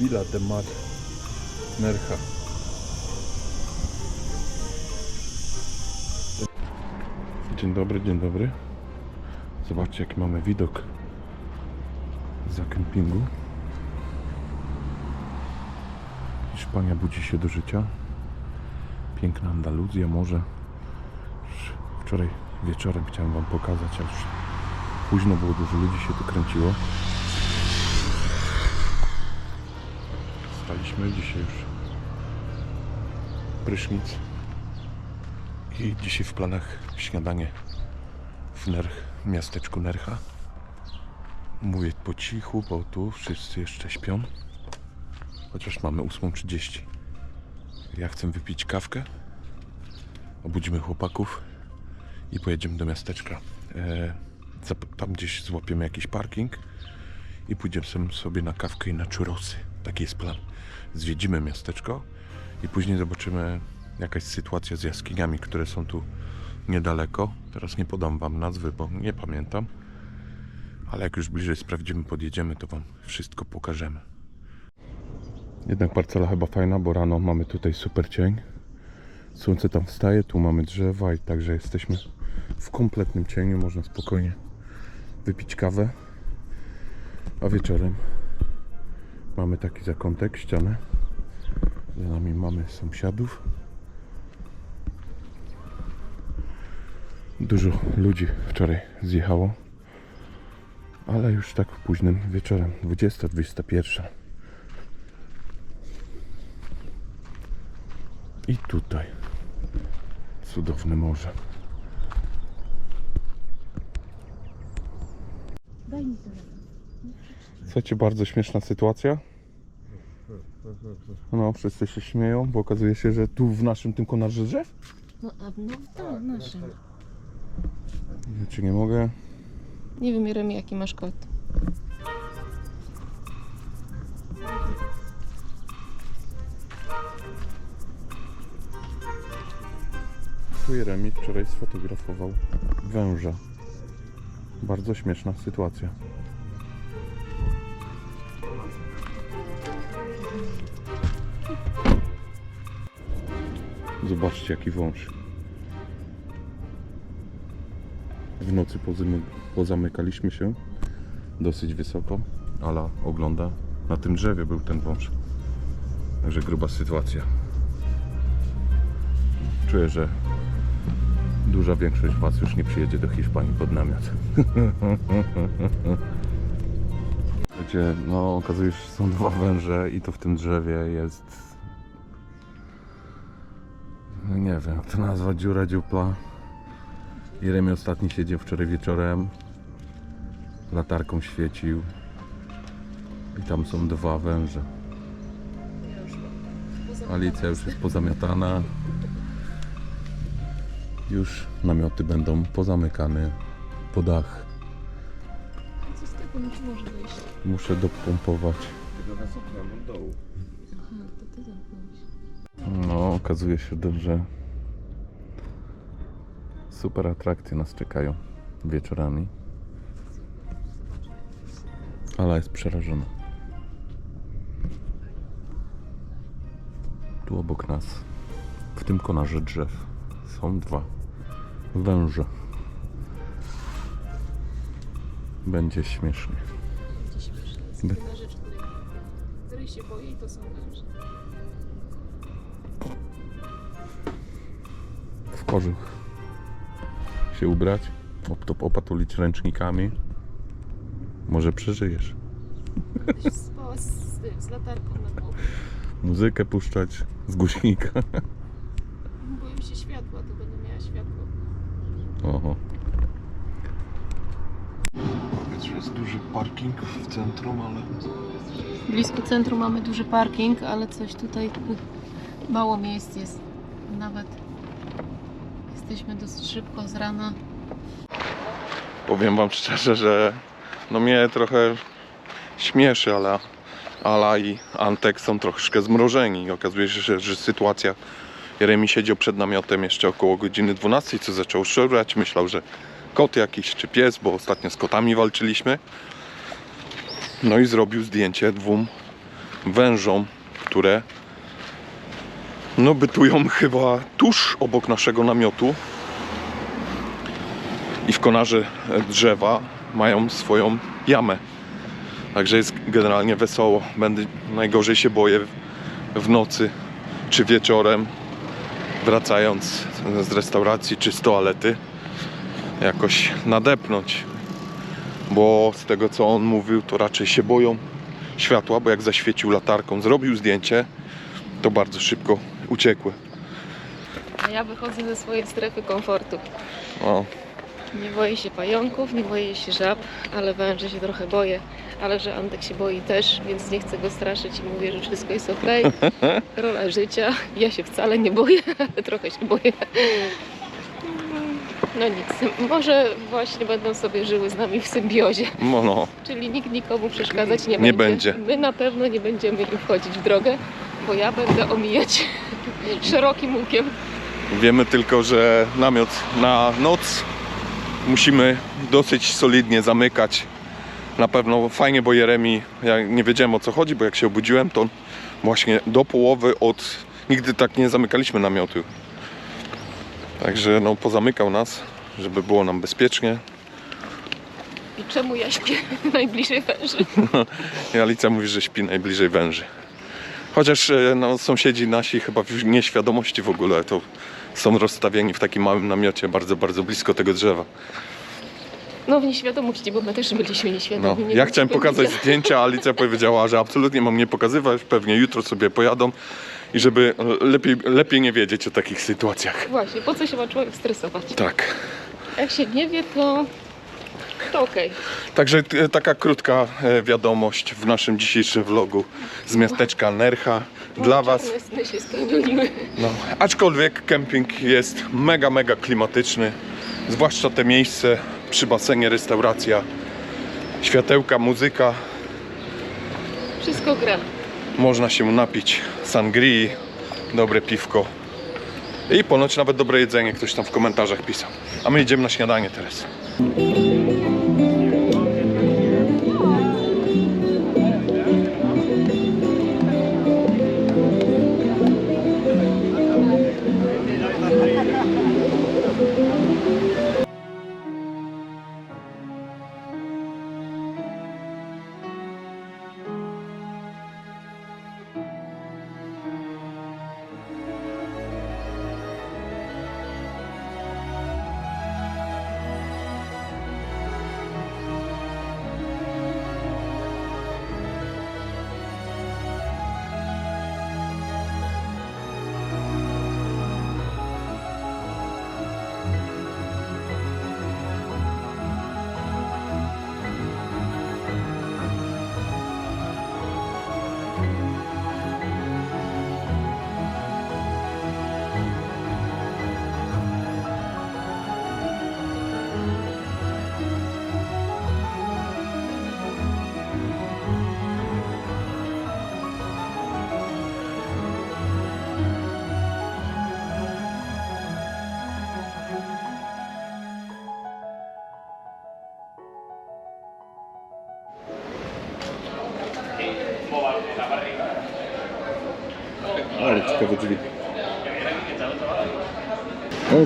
Villa de Mar Nercha. Dzień dobry, dzień dobry. Zobaczcie jaki mamy widok za kempingu. Hiszpania budzi się do życia. Piękna Andaluzja, morze. Już Wczoraj wieczorem chciałem Wam pokazać, ale już późno było, dużo ludzi się tu kręciło. Staliśmy dzisiaj już prysznic i dzisiaj w planach śniadanie w Nerch, miasteczku Nercha. Mówię po cichu, bo tu wszyscy jeszcze śpią. Chociaż mamy 8.30. Ja chcę wypić kawkę. Obudzimy chłopaków i pojedziemy do miasteczka. E, tam gdzieś złapiemy jakiś parking i pójdziemy sobie na kawkę i na churrosy. Taki jest plan. Zwiedzimy miasteczko i później zobaczymy jakaś sytuacja z jaskiniami, które są tu niedaleko. Teraz nie podam wam nazwy, bo nie pamiętam. Ale jak już bliżej sprawdzimy, podjedziemy, to wam wszystko pokażemy. Jednak parcela chyba fajna, bo rano mamy tutaj super cień. Słońce tam wstaje, tu mamy drzewa i także jesteśmy w kompletnym cieniu. Można spokojnie wypić kawę. A wieczorem mamy taki zakątek, ścianę. Za nami mamy sąsiadów. Dużo ludzi wczoraj zjechało. Ale już tak późnym wieczorem, 20-21. I tutaj cudowne morze. Daj mi to. Słuchajcie, bardzo śmieszna sytuacja. No, wszyscy się śmieją, bo okazuje się, że tu w naszym tym konarze drzew. No, a, no tak, naszym. Ja nie mogę. Nie wiem, Jeremy, jaki masz kot. Tu Jeremi wczoraj sfotografował węża. Bardzo śmieszna sytuacja. Zobaczcie jaki wąż. W nocy pozamykaliśmy się dosyć wysoko. Ala ogląda. Na tym drzewie był ten wąż. Także gruba sytuacja. Czuję, że duża większość Was już nie przyjedzie do Hiszpanii pod namiot. Gdzie, no okazuje się, że są dwa węże i to w tym drzewie jest nie wiem, to nazwać, dziura dziupla. Jeremy ostatni siedział wczoraj wieczorem, latarką świecił i tam są dwa węże. Alicja już jest pozamiatana. Już namioty będą pozamykane po dach. Co z tego nie może wyjść? Muszę dopompować. Tylko oknem dołu. Aha, to ty zamknąłeś. No, okazuje się, że super atrakcje nas czekają wieczorami. Ala jest przerażona. Tu obok nas, w tym konarze drzew, są dwa węże. Będzie śmiesznie. Będzie rzecz, której, której się boję i to są węże. Kożuch się ubrać, op- opatulić ręcznikami. Może przeżyjesz. Spała z, z, tym, z latarką na głowie. Muzykę puszczać z głośnika. Boję się światła, to będę miała światło. Oho. Powiedz, że jest duży parking w centrum, ale Blisko centrum mamy duży parking, ale coś tutaj mało miejsc jest. Nawet jesteśmy dosyć szybko z rana. powiem wam szczerze, że no mnie trochę śmieszy, ale Ala i Antek są troszkę zmrożeni okazuje się, że, że sytuacja Jeremi siedział przed namiotem jeszcze około godziny 12, co zaczął szurać, myślał, że kot jakiś czy pies, bo ostatnio z kotami walczyliśmy. No i zrobił zdjęcie dwóm wężom, które no bytują chyba tuż obok naszego namiotu i w konarze drzewa mają swoją jamę. Także jest generalnie wesoło. Będę najgorzej się boję w nocy czy wieczorem wracając z restauracji czy z toalety jakoś nadepnąć. Bo z tego co on mówił, to raczej się boją światła, bo jak zaświecił latarką, zrobił zdjęcie, to bardzo szybko uciekły. A ja wychodzę ze swojej strefy komfortu. O, Nie boję się pająków, nie boję się żab, ale węży się trochę boję. Ale że Antek się boi też, więc nie chcę go straszyć i mówię, że wszystko jest ok. Rola życia. Ja się wcale nie boję, ale trochę się boję. No nic, może właśnie będą sobie żyły z nami w symbiozie, no, no. czyli nikt nikomu przeszkadzać nie, Nie będzie. będzie. My na pewno nie będziemy im wchodzić w drogę, bo ja będę omijać szerokim łukiem. Wiemy tylko, że namiot na noc musimy dosyć solidnie zamykać. Na pewno fajnie, bo Jeremi, ja nie wiedziałem o co chodzi, bo jak się obudziłem, to właśnie do połowy od... Nigdy tak nie zamykaliśmy namiotu. Także no pozamykał nas, żeby było nam bezpiecznie. I czemu ja śpię najbliżej węży? I Alicja mówi, że śpi najbliżej węży. Chociaż e, no, sąsiedzi nasi chyba w nieświadomości w ogóle to są rozstawieni w takim małym namiocie bardzo, bardzo blisko tego drzewa. No w nieświadomości, bo my też byliśmy No, nieświadomi. nie ja chciałem pokazać zdjęcia, a Alicja powiedziała, że absolutnie mam nie pokazywać, pewnie jutro sobie pojadą i żeby lepiej, lepiej nie wiedzieć o takich sytuacjach. Właśnie, po co się ma człowiek stresować? Tak. Jak się nie wie, to, to okej. Także t- taka krótka e, wiadomość w naszym dzisiejszym vlogu z miasteczka Nercha dla Was. Czarne sny się. No, aczkolwiek kemping jest mega, mega klimatyczny. Zwłaszcza te miejsce przy basenie, restauracja, światełka, muzyka. Wszystko gra. Można się napić sangrii, dobre piwko i ponoć nawet dobre jedzenie. Ktoś tam w komentarzach pisał. A my idziemy na śniadanie teraz.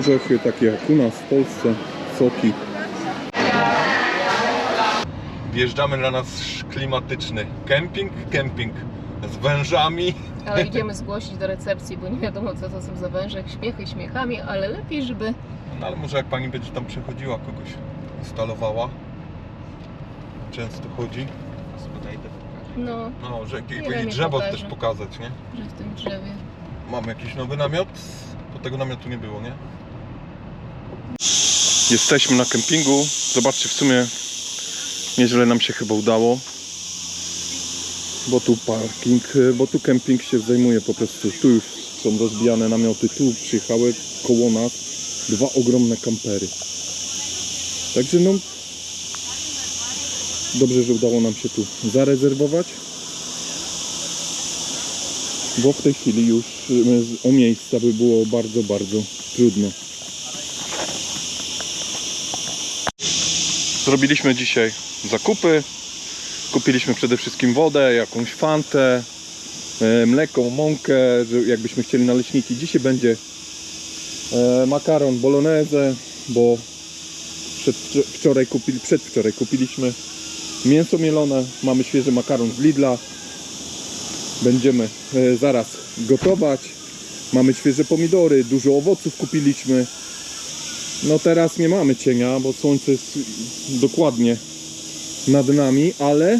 Orzechy takie jak u nas w Polsce, soki. Wjeżdżamy na nasz klimatyczny kemping, kemping z wężami. Ale idziemy zgłosić do recepcji, bo nie wiadomo co to są za węże. Śmiechy śmiechami, ale lepiej, żeby... No ale może jak pani będzie tam przechodziła, kogoś instalowała. Często chodzi. No, No, że jakieś drzewo pokażę. też pokazać, nie? że w tym drzewie. Mamy jakiś nowy namiot, bo tego namiotu nie było, nie? Jesteśmy na kempingu. Zobaczcie, w sumie nieźle nam się chyba udało. Bo tu parking, bo tu kemping się zajmuje po prostu. Tu już są rozbijane namioty, tu przyjechały koło nas dwa ogromne kampery. Także no dobrze, że udało nam się tu zarezerwować bo w tej chwili już y, o miejsca by było bardzo, bardzo trudno. Zrobiliśmy dzisiaj zakupy. Kupiliśmy przede wszystkim wodę, jakąś fantę, e, mleko, mąkę, jakbyśmy chcieli naleśniki. Dzisiaj będzie e, makaron bolognese, bo przed, wczoraj kupili, przedwczoraj kupiliśmy mięso mielone, mamy świeży makaron z Lidla. Będziemy e, zaraz gotować. Mamy świeże pomidory, dużo owoców kupiliśmy. No teraz nie mamy cienia, bo słońce jest dokładnie nad nami, ale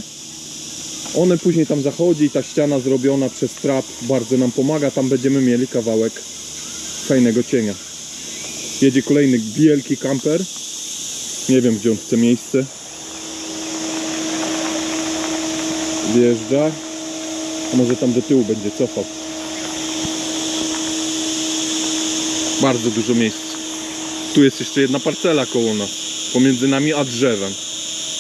one później tam zachodzi i ta ściana zrobiona przez trap bardzo nam pomaga. Tam będziemy mieli kawałek fajnego cienia. Jedzie kolejny wielki kamper. Nie wiem gdzie on chce miejsce. Wjeżdża. A może tam do tyłu będzie cofał. Bardzo dużo miejsc. Tu jest jeszcze jedna parcela koło nas. Pomiędzy nami a drzewem.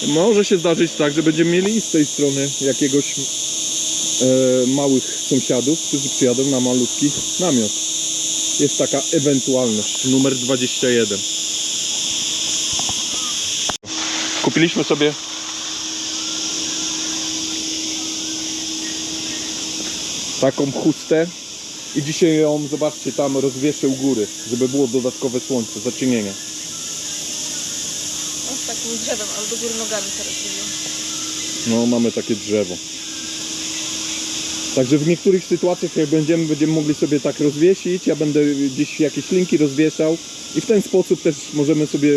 Może się zdarzyć tak, że będziemy mieli z tej strony jakiegoś e, małych sąsiadów, którzy przyjadą na malutki namiot. Jest taka ewentualność. Numer 21. Kupiliśmy sobie taką chustę i dzisiaj ją, zobaczcie, tam rozwieszę u góry, żeby było dodatkowe słońce, zacienienie. On z takim drzewem, ale do góry nogami teraz robią. No, mamy takie drzewo. Także w niektórych sytuacjach, jak będziemy, będziemy mogli sobie tak rozwiesić. Ja będę gdzieś jakieś linki rozwieszał i w ten sposób też możemy sobie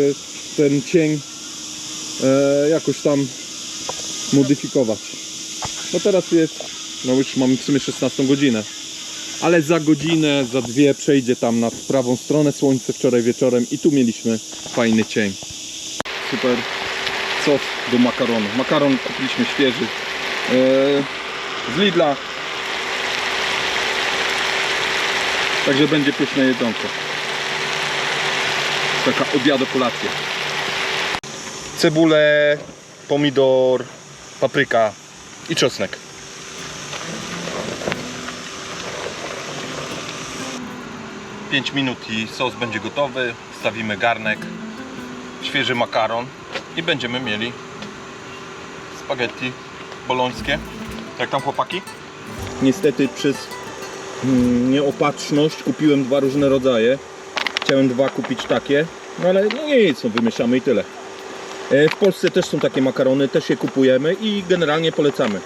ten cień e, jakoś tam modyfikować. No teraz jest, no już mamy w sumie 16 godzinę. Ale za godzinę, za dwie przejdzie tam na prawą stronę słońce wczoraj wieczorem i tu mieliśmy fajny cień. Super sos do makaronu. Makaron kupiliśmy świeży e, z Lidla. Także będzie pyszne jedzonko. Taka obiado kolacja. Cebulę, pomidor, papryka i czosnek. Pięć minut i sos będzie gotowy. Stawimy garnek, świeży makaron i będziemy mieli spaghetti bolońskie. Jak tam chłopaki? Niestety przez mm, nieopatrzność kupiłem dwa różne rodzaje. Chciałem dwa kupić takie, no ale no nie nic, no wymieszamy i tyle. E, W Polsce też są takie makarony, też je kupujemy i generalnie polecamy.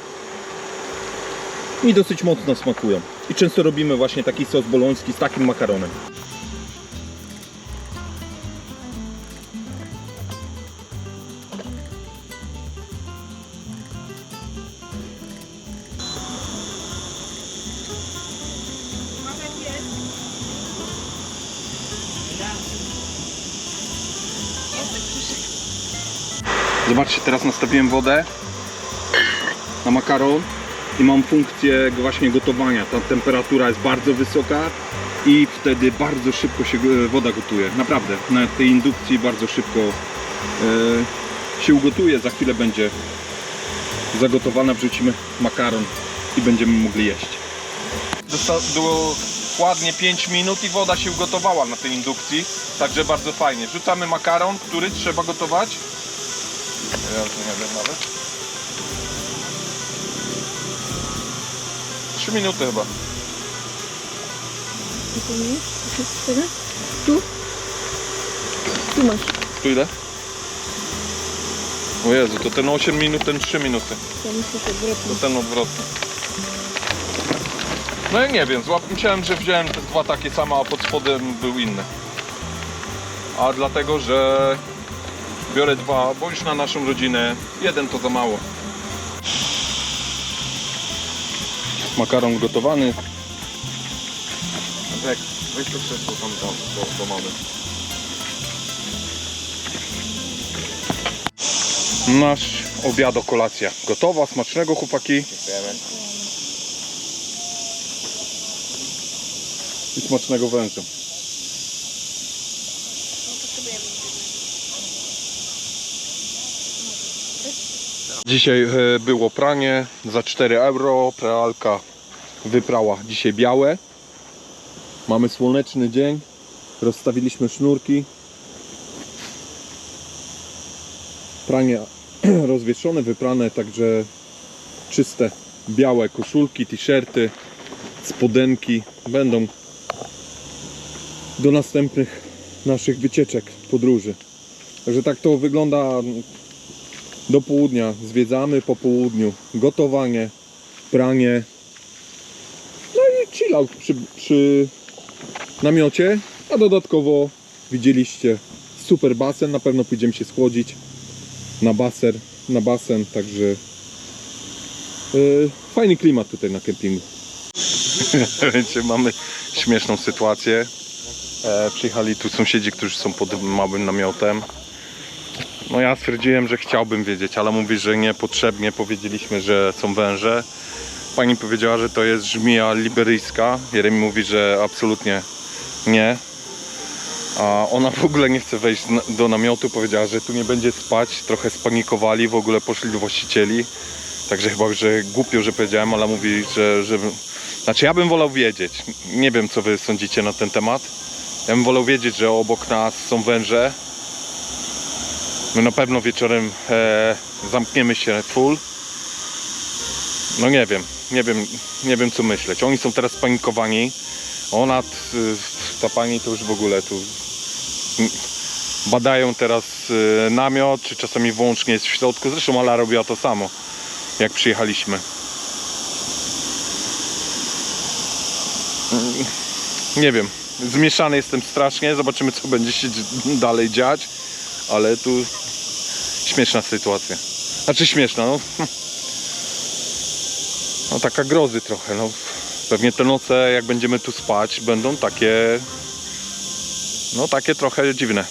I dosyć mocno smakują. I często robimy właśnie taki sos boloński z takim makaronem. Zobaczcie, teraz nastawiłem wodę na makaron i mam funkcję właśnie gotowania. Ta temperatura jest bardzo wysoka i wtedy bardzo szybko się e, woda gotuje. Naprawdę, na tej indukcji bardzo szybko e, się ugotuje. Za chwilę będzie zagotowana, wrzucimy makaron i będziemy mogli jeść. Było ładnie 5 minut i woda się ugotowała na tej indukcji, także bardzo fajnie. Wrzucamy makaron, który trzeba gotować. Ja już nie wiem nawet. 3 minuty chyba. Tu? Tu masz. Tu ile? O Jezu, to ten 8 minut, ten 3 minuty. Ja myślę, że odwrotnie. To ten odwrotny. No ja nie wiem, złap... myślałem, że wziąłem te dwa takie same, a pod spodem był inny. A dlatego, że biorę dwa, bo już na naszą rodzinę jeden to za mało. Makaron gotowany. Tak, weź to krzesło tam, tam to, to mamy. Nasz obiado, kolacja gotowa, smacznego chłopaki Dziękujemy. i smacznego węża. Dzisiaj e, było pranie za 4 euro, pralka wyprała dzisiaj białe. Mamy słoneczny dzień, rozstawiliśmy sznurki. Pranie rozwieszone, wyprane, także czyste białe koszulki, t-shirty, spodenki będą do następnych naszych wycieczek, podróży. Także tak to wygląda do południa. Zwiedzamy po południu. Gotowanie, pranie. No i chill out przy, przy namiocie. A dodatkowo widzieliście super basen. Na pewno pójdziemy się schłodzić na basen. Na basen, także yy, fajny klimat tutaj na kempingu. Wiecie, mamy śmieszną sytuację. E, przyjechali tu sąsiedzi, którzy są pod małym namiotem. No ja stwierdziłem, że chciałbym wiedzieć, ale mówi, że niepotrzebnie powiedzieliśmy, że są węże. Pani powiedziała, że to jest żmija liberyjska. Jeremi mówi, że absolutnie nie. A ona w ogóle nie chce wejść do namiotu. Powiedziała, że tu nie będzie spać. Trochę spanikowali, w ogóle poszli do właścicieli. Także chyba, że głupio, że powiedziałem, ale mówi, że, że... Znaczy ja bym wolał wiedzieć. Nie wiem, co wy sądzicie na ten temat. Ja bym wolał wiedzieć, że obok nas są węże. My na pewno wieczorem e, zamkniemy się full. No nie wiem, nie wiem, nie wiem co myśleć. Oni są teraz spanikowani. Ona, t- ta pani to już w ogóle tu badają teraz e, namiot, czy czasami włącznie jest w środku. Zresztą Ala robiła to samo, jak przyjechaliśmy. Nie wiem, zmieszany jestem strasznie. Zobaczymy, co będzie się dalej dziać. Ale tu śmieszna sytuacja. Znaczy śmieszna, no. No taka grozy trochę, no. Pewnie te noce, jak będziemy tu spać, będą takie... No takie trochę dziwne.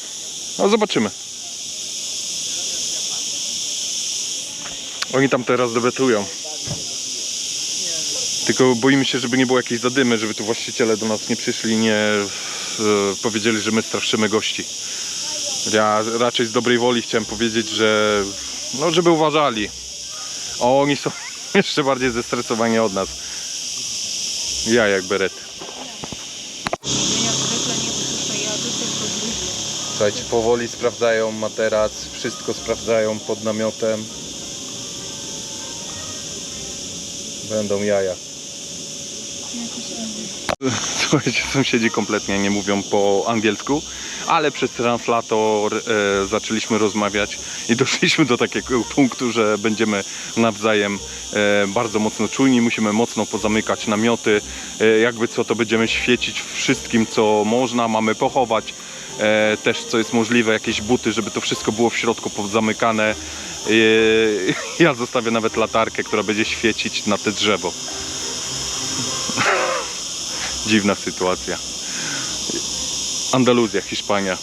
No zobaczymy. Oni tam teraz debatują. Tylko boimy się, żeby nie było jakiejś zadymy, żeby tu właściciele do nas nie przyszli nie e, powiedzieli, że my straszymy gości. Ja raczej z dobrej woli chciałem powiedzieć, że no żeby uważali. A oni są jeszcze bardziej zestresowani od nas. Ja jak berety. Słuchajcie, powoli sprawdzają materac, wszystko sprawdzają pod namiotem. Będą jaja. Słuchajcie, sąsiedzi kompletnie nie mówią po angielsku, ale przez translator e, zaczęliśmy rozmawiać i doszliśmy do takiego punktu, że będziemy nawzajem e, bardzo mocno czujni, musimy mocno pozamykać namioty, e, jakby co to będziemy świecić wszystkim co można, mamy pochować e, też co jest możliwe, jakieś buty, żeby to wszystko było w środku pozamykane. E, ja zostawię nawet latarkę, która będzie świecić na te drzewo. Dziwna sytuacja. Andaluzja, Hiszpania.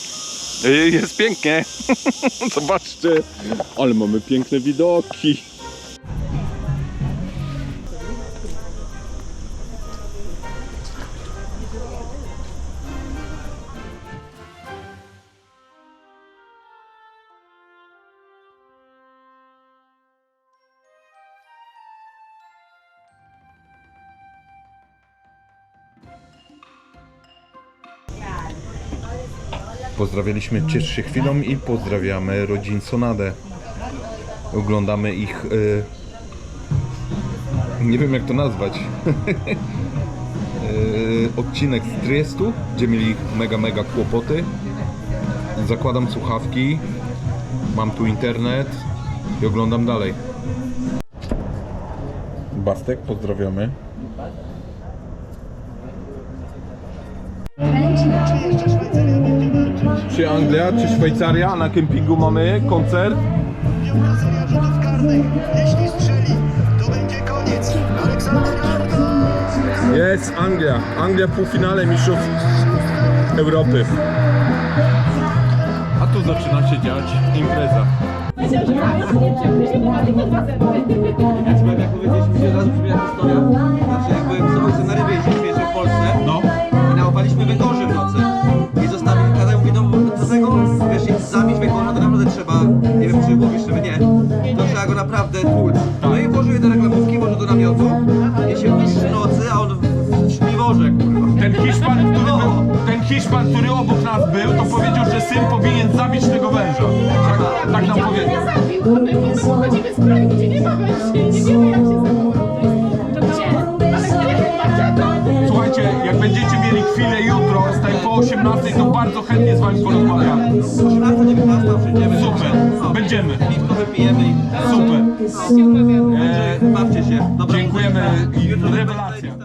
Y, Jest pięknie. Zobaczcie. Ale mamy piękne widoki. Pozdrawialiśmy Ciesz się chwilą i pozdrawiamy rodzin Sonadę. Oglądamy ich. y, nie wiem jak to nazwać. y, odcinek z Triestu, gdzie mieli mega, mega kłopoty. Zakładam słuchawki, mam tu internet i oglądam dalej. Bastek, pozdrawiamy. Czy Anglia, czy Szwajcaria? Na kempingu mamy koncert. Rzutów karnych. Jeśli strzeli, to będzie koniec. Aleksander Arnold. Jest Anglia. Anglia w półfinale Mistrzostw Europy. A tu zaczyna się dziać impreza. Hiszpan, który obok nas był, to powiedział, że syn powinien zabić tego węża. Tak, tak nam powiedział. Pochodzimy z kraju, gdzie nie ma węży, nie wiemy jak się Słuchajcie, jak będziecie mieli chwilę jutro, staj po 18, to bardzo chętnie z wami porozmawiam. 18, 19 przyjdziemy. Super, będziemy. Piwko wypijemy. Super. Super. Eee, Bawcie się. Dobra. Dziękujemy rewelacja.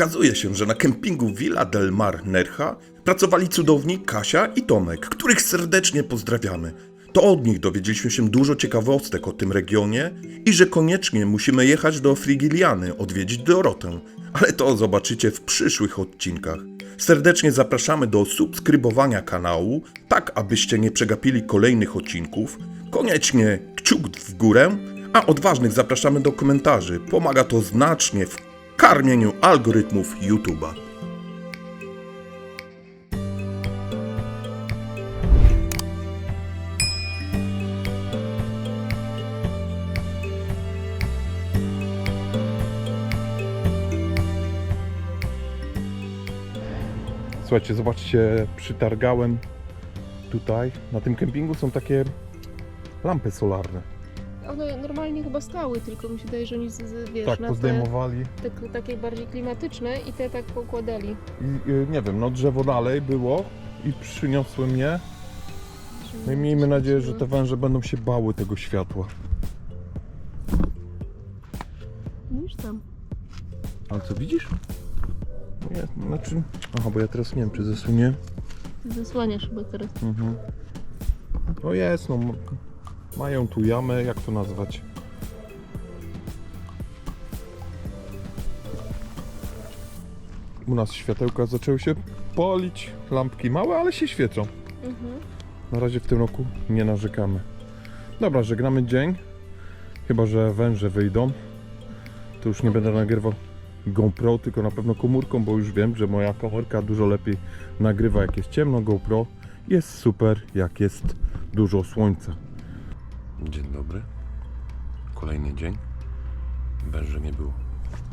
Okazuje się, że na kempingu Villa del Mar Nercha pracowali cudowni Kasia i Tomek, których serdecznie pozdrawiamy. To od nich dowiedzieliśmy się dużo ciekawostek o tym regionie i że koniecznie musimy jechać do Frigiliany odwiedzić Dorotę, ale to zobaczycie w przyszłych odcinkach. Serdecznie zapraszamy do subskrybowania kanału, tak abyście nie przegapili kolejnych odcinków. Koniecznie kciuk w górę, a odważnych zapraszamy do komentarzy. Pomaga to znacznie w karmieniu algorytmów YouTube'a. Słuchajcie, zobaczcie, przytargałem tutaj, na tym kempingu są takie lampy solarne. One normalnie chyba stały, tylko mi się wydaje, że oni z, z, wiesz, Tak, na te, pozdejmowali. te, takie bardziej klimatyczne i te tak pokładali. I y, nie wiem, no drzewo dalej było i przyniosły mnie. No i miejmy nadzieję, że te węże będą się bały tego światła. Widzisz tam. Ale co widzisz? No Ja, znaczy, aha, bo ja teraz nie wiem, czy zesunie. Ty zasłaniasz chyba teraz. Mhm. No jest, no. Mają tu jamę, jak to nazwać? U nas światełka zaczęły się palić, lampki małe, ale się świecą. Mhm. Na razie w tym roku nie narzekamy. Dobra, żegnamy dzień. Chyba, że węże wyjdą. To już nie będę nagrywał GoPro, tylko na pewno komórką, bo już wiem, że moja komórka dużo lepiej nagrywa jak jest ciemno. GoPro jest super jak jest dużo słońca. Dzień dobry. Kolejny dzień. Węży nie było.